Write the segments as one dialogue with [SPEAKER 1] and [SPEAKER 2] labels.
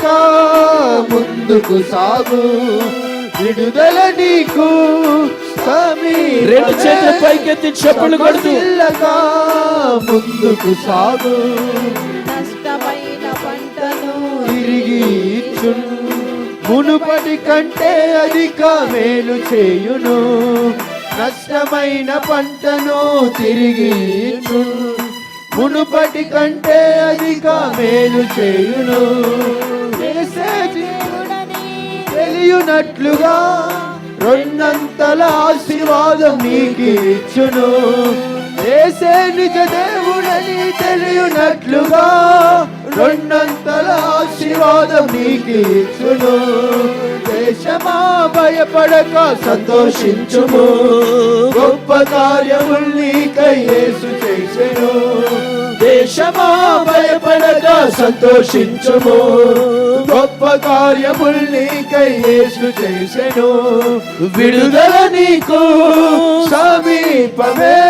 [SPEAKER 1] సొమ్మసిల్లక ముందుకు సాగు. విడుదల నీకు.
[SPEAKER 2] రెండు చేతులు పైకెత్తి చెప్పులు కొడుతూ.
[SPEAKER 1] ముందుకు సాగు.
[SPEAKER 3] నష్టమైన పంటను
[SPEAKER 1] తిరిగి ఇచ్చును. మునుపటి కంటే అధిక మేలు చేయును. నష్టమైన పంటను తిరిగి ఇచ్చును. మునుపటి కంటే అధిక మేలు చేయును. చేసే
[SPEAKER 3] దేవుడని
[SPEAKER 1] తెలియనట్లుగా రెండంతల ఆశీర్వాదం నీకు ఇచ్చును. ఏసే నిజ దేవుడని తెలియనట్లుగా రెండంతల ఆశీర్వాదం నీకు ఇచ్చును. దేశమా భయపడక సంతోషించుము. గొప్ప కార్యములు నీకై యేసు చేసెను. దేశమా భయపడక సంతోషించుము. గొప్ప కార్యములు నీకై యేసు చేసెను. విడుదల నీకు సమీపమే.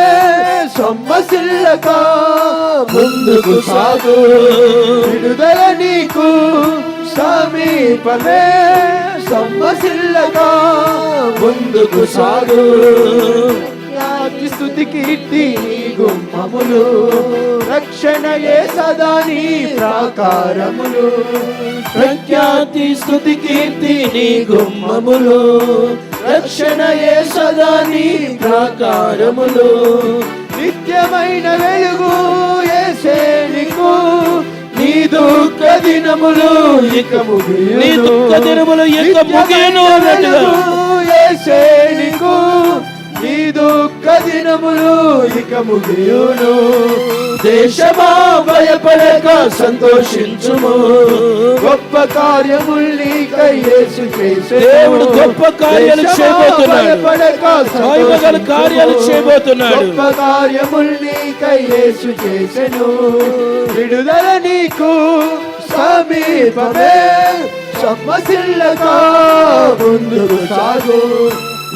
[SPEAKER 1] సొమ్మసిల్లక ముందుకు సాగు. విడుదల నీకు సమీపమే. సొమ్మసిల్లక ముందుకు సాగు. ఖ్యాతి స్థుతి కీర్తి గుమ్మములు రక్షణయే సదా నీ ప్రాకారములు. ప్రఖ్యాతి స్థుతి కీర్తి నీ గుమ్మములు రక్షణయే సదా నీ ప్రాకారములు. నిత్యమైన వెలుగు ఏసే నీకు నీ దుఃఖ దినములు ఇక.
[SPEAKER 2] నీ దుఃఖ దినములు ఇక ముగియును
[SPEAKER 1] నీ దుఃఖ దినములు ఇక ముగియును దేశమా భయపడక సంతోషించుము గొప్ప కార్యములు నీకై యేసు చేసెను.
[SPEAKER 2] దేవుడు గొప్ప కార్యాలు చేయబోతున్నాడు.
[SPEAKER 1] భయపడక
[SPEAKER 2] కార్యాలు చేయబోతున్నాడు.
[SPEAKER 1] గొప్ప కార్యములు నీకై యేసు చేసెను విడుదల నీకు సమీపమే సమ్మసిల్లక ముందుకు సాగు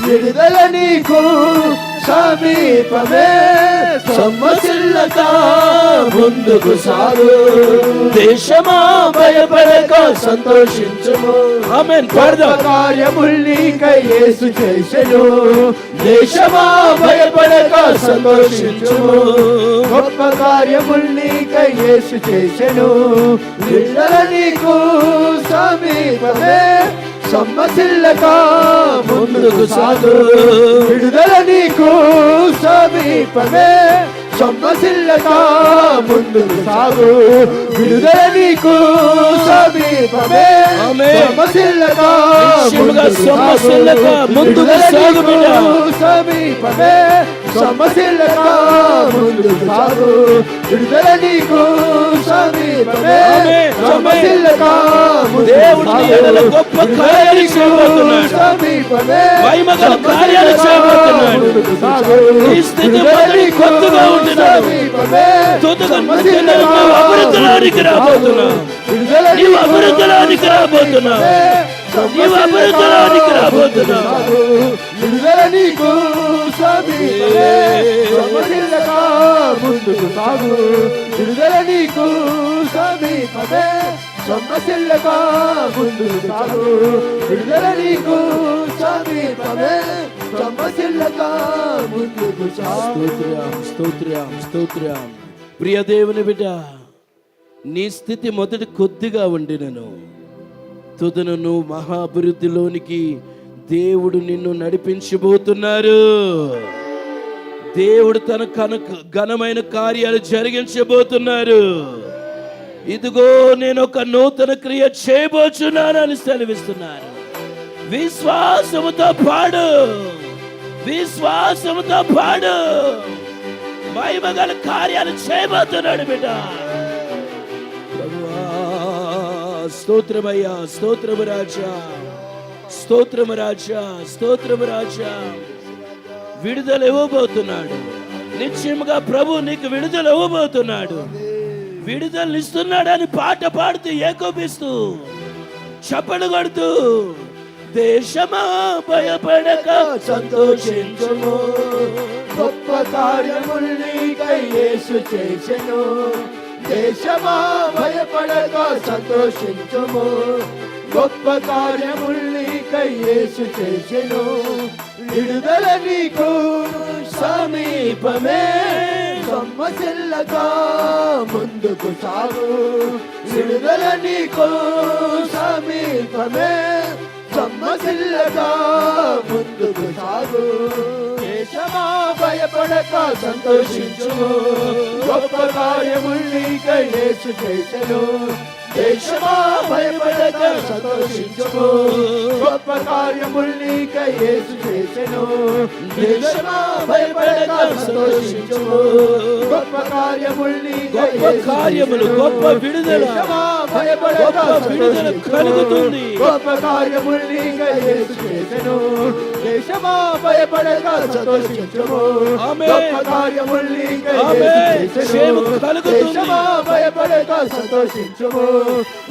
[SPEAKER 1] విడుదల నీకు సమీపమే సమ్మసిల్లక ముందుకు సాగు దేశమా భయపడక సంతోషించుము.
[SPEAKER 2] ఆమేన్.
[SPEAKER 1] గొప్ప
[SPEAKER 2] పాడదాం
[SPEAKER 1] కార్యములు నీకై యేసు చేసెను. దేశమా భయపడక సంతోషించుము. గొప్ప కార్యములు నీకై యేసు చేసెను. విడుదల నీకు సమీపమే సమ్మసిల్లక ముందుకు సాగు విడుదల నీకు సమీపమే సమ్మసిల్లక ముందుకు సాగు. విడుదల నీకు సమీపమే
[SPEAKER 2] నిశ్చయముగా
[SPEAKER 1] ముందుకు
[SPEAKER 2] సాగు.
[SPEAKER 1] సమీపమే సమస్యలతో ముందు సాగు విడుదల నీకు సమీపమే
[SPEAKER 2] సమస్యలతో
[SPEAKER 1] సమ్మసిల్లక
[SPEAKER 2] దేవుడు గొప్ప కార్యాలు చేయబోతున్నాడు.
[SPEAKER 1] సమీపమే
[SPEAKER 2] మహిమగల కార్యాలు చేయబోతున్నాడు. ఈ స్థితి
[SPEAKER 1] విడుదల
[SPEAKER 2] కొత్తగా ఉంటున్నాడు.
[SPEAKER 1] సమీపమే
[SPEAKER 2] తుదకు
[SPEAKER 1] సమ్మసిల్లక
[SPEAKER 2] అభివృద్ధిలోనికి రాబోతున్నావు.
[SPEAKER 1] విడుదల
[SPEAKER 2] నీవు
[SPEAKER 1] నీకు
[SPEAKER 2] అభివృద్ధిలోనికి రాబోతున్నావు. నీవు అభివృద్ధిలోనికి రాబోతున్నావు.
[SPEAKER 1] విడుదల నీకు సమీపమే ముందుకు సాగు విడుదల నీకు సమీపమే సొమ్మసిల్లక ముందుకు సాగు విడుదల నీకు సమీపమే సొమ్మసిల్లక ముందుకు సాగు
[SPEAKER 2] స్తోత్రం స్తోత్రం స్తోత్రం ప్రియ దేవుని బిడ్డ నీ స్థితి మొదటి కొద్దిగా ఉండినను తుదను నువ్వు మహాభివృద్ధిలోనికి దేవుడు నిన్ను నడిపించబోతున్నారు. దేవుడు తన కనుక ఘనమైన కార్యాలు జరిగించబోతున్నారు. ఇదిగో నేను ఒక నూతన క్రియ చేయబోచున్నానని సెలవిస్తున్నాను విశ్వాసముతో పాడు. విశ్వాసముతో పాడు. మహిమగల కార్యాలు చేయబోతున్నాడు బిడ్డ. స్తోత్రమయ్యా స్తోత్రము రాజా. స్తోత్రము రాజా స్తోత్రము రాజా. విడుదల ఇవ్వబోతున్నాడు. నిశ్చయముగా ప్రభు నీకు విడుదల ఇవ్వబోతున్నాడు. విడుదల పాట పాడుతూ ఏకోపిస్తూ చప్పడు కొడుతూ దేశమా భయపడక
[SPEAKER 1] సంతోషించుము. గొప్ప కార్యములు నీకై యేసు చేసెను. దేశమా భయపడక సంతోషించుము. గొప్ప కార్యములు యేసు చేసెను. విడుదల నీకు సమీపమే. సమ్మసిల్లగా ముందుకు సాగు. విడుదల నీకు సమీపమే. సమ్మసిల్లగా ముందుకు సాగు. దేశమా భయపడక సంతోషించు. గొప్ప కార్యముల్ని యేసు చేసెను. దేశమా భయపడక సంతోషించుము గొప్ప కార్యముల్ని యేసు చేసెను. దేశమా భయపడక సంతోషించుము గొప్ప కార్యముల్ని
[SPEAKER 2] గొప్ప కార్యములు, గొప్ప విడుదల,
[SPEAKER 1] భయపడక
[SPEAKER 2] గొప్ప విడుదల కలుగుతుంది.
[SPEAKER 1] గొప్ప కార్యముల్ని యేసు చేసెను దేశమా భయపడక సంతోషించుము గొప్ప కార్యముల్ని చేసెను దేశమా భయపడక సంతోషించము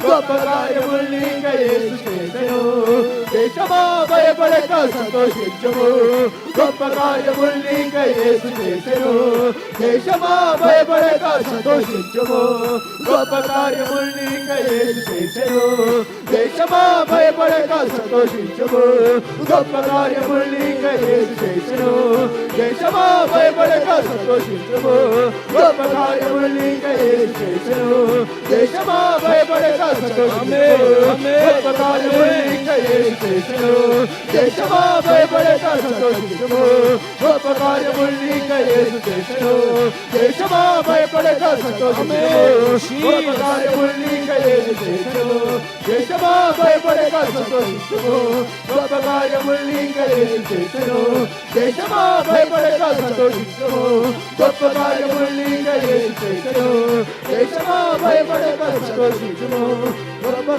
[SPEAKER 1] గొప్ప కార్యముల్ని యేసు చేసెను దేశమా భయపడక సంతోషించము గొప్ప కార్యముల్ని యేసు చేసెను దేశమా భయపడక సంతోషించము గొప్ప కార్యముల్ని యేసు చేసెను దేశమా భయపడక సంతోషించుము గొప్ప కార్యముల్ని యేసు చేసెను దేశమా భయపడక సంతోషించుము గొప్ప కార్యముల్ని యేసు చేసెను దేశమా భయపడక సంతోషించుము గొప్ప కార్యముల్ని యేసు చేసెను దేశమా భయపడక సంతోషించుము గొప్ప కార్యముల్ని యేసు చేసెను దేశమా భయపడక సంతోషించుము గొప్ప కార్యముల్ని యేసు చేసెను దేశమా భయపడక సంతోషించుము. గొప్ప కార్యముల్ని యేసు దేశమా భయపడక సంతోషించుము గొప్ప దేశమా భయపడక సంతోషించుము గొప్ప